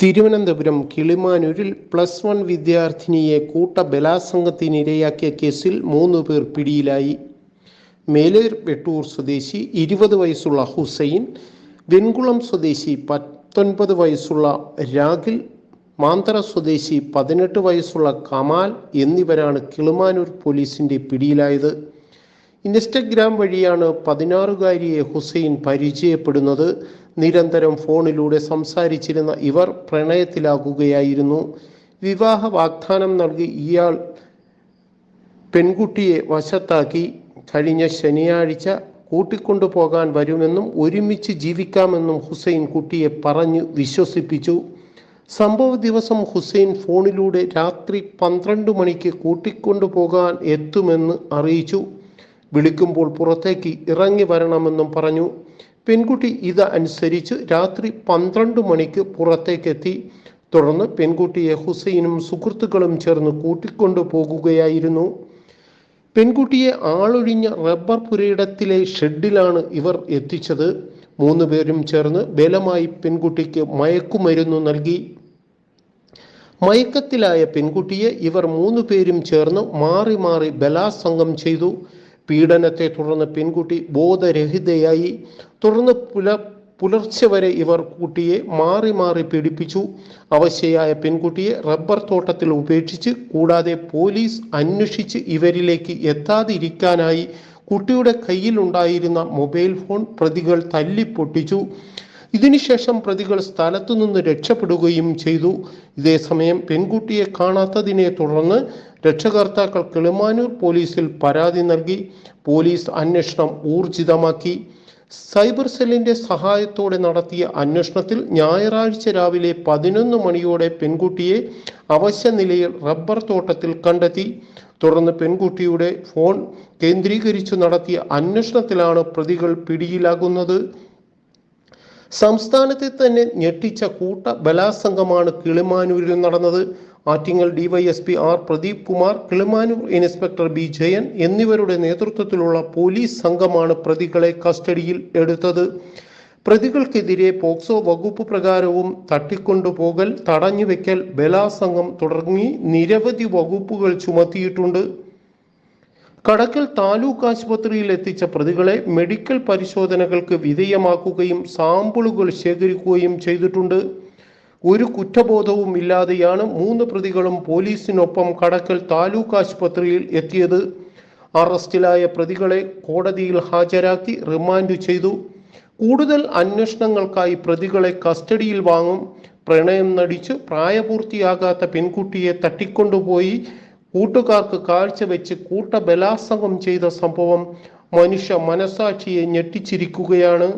തിരുവനന്തപുരം കിളിമാനൂരിൽ plus one വിദ്യാർത്ഥിനിയെ കൂട്ട ബലാസംഗത്തിനിരയാക്കിയ കേസിൽ മൂന്ന് പേർ പിടിയിലായി. മേലേർ വെട്ടൂർ സ്വദേശി ഇരുപത് വയസ്സുള്ള ഹുസൈൻ വെൺകുളം സ്വദേശി പത്തൊൻപത് വയസ്സുള്ള രാഗിൽ മാന്തറ സ്വദേശി പതിനെട്ട് വയസ്സുള്ള കമാൽ എന്നിവരാണ് കിളിമാനൂർ പോലീസിന്റെ പിടിയിലായത്. ഇൻസ്റ്റഗ്രാം വഴിയാണ് പതിനാറുകാരിയെ ഹുസൈൻ പരിചയപ്പെടുന്നത്. നിരന്തരം ഫോണിലൂടെ സംസാരിച്ചിരുന്ന ഇവർ പ്രണയത്തിലാകുകയായിരുന്നു. വിവാഹ വാഗ്ദാനം നൽകി ഇയാൾ പെൺകുട്ടിയെ വശത്താക്കി. കഴിഞ്ഞ ശനിയാഴ്ച കൂട്ടിക്കൊണ്ടുപോകാൻ വരുമെന്നും ഒരുമിച്ച് ജീവിക്കാമെന്നും ഹുസൈൻ കുട്ടിയെ പറഞ്ഞു വിശ്വസിപ്പിച്ചു. സംഭവ ദിവസം ഹുസൈൻ ഫോണിലൂടെ രാത്രി പന്ത്രണ്ട് മണിക്ക് കൂട്ടിക്കൊണ്ടുപോകാൻ എത്തുമെന്ന് അറിയിച്ചു. വിളിക്കുമ്പോൾ പുറത്തേക്ക് ഇറങ്ങി വരണമെന്നും പറഞ്ഞു. പെൺകുട്ടി ഇത് അനുസരിച്ച് രാത്രി പന്ത്രണ്ട് മണിക്ക് പുറത്തേക്കെത്തി. തുടർന്ന് പെൺകുട്ടിയെ ഹുസൈനും സുഹൃത്തുക്കളും ചേർന്ന് കൂട്ടിക്കൊണ്ടു പോകുകയായിരുന്നു. പെൺകുട്ടിയെ ആളൊഴിഞ്ഞ റബ്ബർ പുരയിടത്തിലെ ഷെഡിലാണ് ഇവർ എത്തിച്ചത്. മൂന്ന് പേരും ചേർന്ന് ബലമായി പെൺകുട്ടിക്ക് മയക്കുമരുന്നു നൽകി. മയക്കത്തിലായ പെൺകുട്ടിയെ ഇവർ മൂന്ന് പേരും ചേർന്ന് മാറി മാറി ബലാസംഗം ചെയ്തു. പീഡനത്തെ തുടർന്ന് പെൺകുട്ടി ബോധരഹിതയായി. തുടർന്ന് പുല പുലർച്ചെ വരെ ഇവർ കുട്ടിയെ മാറി മാറി പീഡിപ്പിച്ചു. അവശയായ പെൺകുട്ടിയെ റബ്ബർ തോട്ടത്തിൽ ഉപേക്ഷിച്ച് കൂടാതെ പോലീസ് അന്വേഷിച്ച് ഇവരിലേക്ക് എത്താതിരിക്കാനായി കുട്ടിയുടെ കയ്യിലുണ്ടായിരുന്ന മൊബൈൽ ഫോൺ പ്രതികൾ തല്ലിപ്പൊട്ടിച്ചു. ഇതിനുശേഷം പ്രതികൾ സ്ഥലത്തു നിന്ന് രക്ഷപ്പെടുകയും ചെയ്തു. ഇതേസമയം പെൺകുട്ടിയെ കാണാത്തതിനെ തുടർന്ന് രക്ഷകർത്താക്കൾ കിളിമാനൂർ പോലീസിൽ പരാതി നൽകി. പോലീസ് അന്വേഷണം ഊർജിതമാക്കി. സൈബർ സെല്ലിന്റെ സഹായത്തോടെ നടത്തിയ അന്വേഷണത്തിൽ ഞായറാഴ്ച രാവിലെ പതിനൊന്ന് മണിയോടെ പെൺകുട്ടിയെ അവശ്യ നിലയിൽ റബ്ബർ തോട്ടത്തിൽ കണ്ടെത്തി. തുടർന്ന് പെൺകുട്ടിയുടെ ഫോൺ കേന്ദ്രീകരിച്ചു നടത്തിയ അന്വേഷണത്തിലാണ് പ്രതികൾ പിടിയിലാകുന്നത്. സംസ്ഥാനത്തെ തന്നെ ഞെട്ടിച്ച കൂട്ട ബലാസംഗമാണ് കിളിമാനൂരിൽ നടന്നത്. Attingal DYSP R Pradeep Kumar Kilimanoor inspector B Jayan എന്നിവരുടെ നേതൃത്വത്തിലുള്ള പോലീസ് സംഘമാണ് പ്രതികളെ കസ്റ്റഡിയിൽ എടുത്തത്. പ്രതികൾക്കെതിരെ പോക്സോ വകുപ്പ് പ്രകാരവും തട്ടിക്കൊണ്ടുപോകൽ തടഞ്ഞുവെക്കൽ ബലാസംഗം തുടങ്ങി നിരവധി വകുപ്പുകൾ ചുമത്തിയിട്ടുണ്ട്. കടക്കൽ താലൂക്ക് ആശുപത്രിയിൽ എത്തിച്ച പ്രതികളെ മെഡിക്കൽ പരിശോധനകൾക്ക് വിധേയമാക്കുകയും സാമ്പിളുകൾ ശേഖരിക്കുകയും ചെയ്തിട്ടുണ്ട്. ഒരു കുറ്റബോധവും ഇല്ലാതെയാണ് മൂന്ന് പ്രതികളും പോലീസിനൊപ്പം കടക്കൽ താലൂക്ക് ആശുപത്രിയിൽ എത്തിയത്. അറസ്റ്റിലായ പ്രതികളെ കോടതിയിൽ ഹാജരാക്കി റിമാൻഡ് ചെയ്തു. കൂടുതൽ അന്വേഷണങ്ങൾക്കായി പ്രതികളെ കസ്റ്റഡിയിൽ വാങ്ങും. പ്രണയം നടിച്ച് പ്രായപൂർത്തിയാകാത്ത പെൺകുട്ടിയെ തട്ടിക്കൊണ്ടുപോയി. കൂട്ടുകാർക്ക് കാഴ്ചവെച്ച് കൂട്ട ബലാത്സംഗം ചെയ്ത സംഭവം മനുഷ്യ മനസാക്ഷിയെ ഞെട്ടിച്ചിരിക്കുകയാണ്.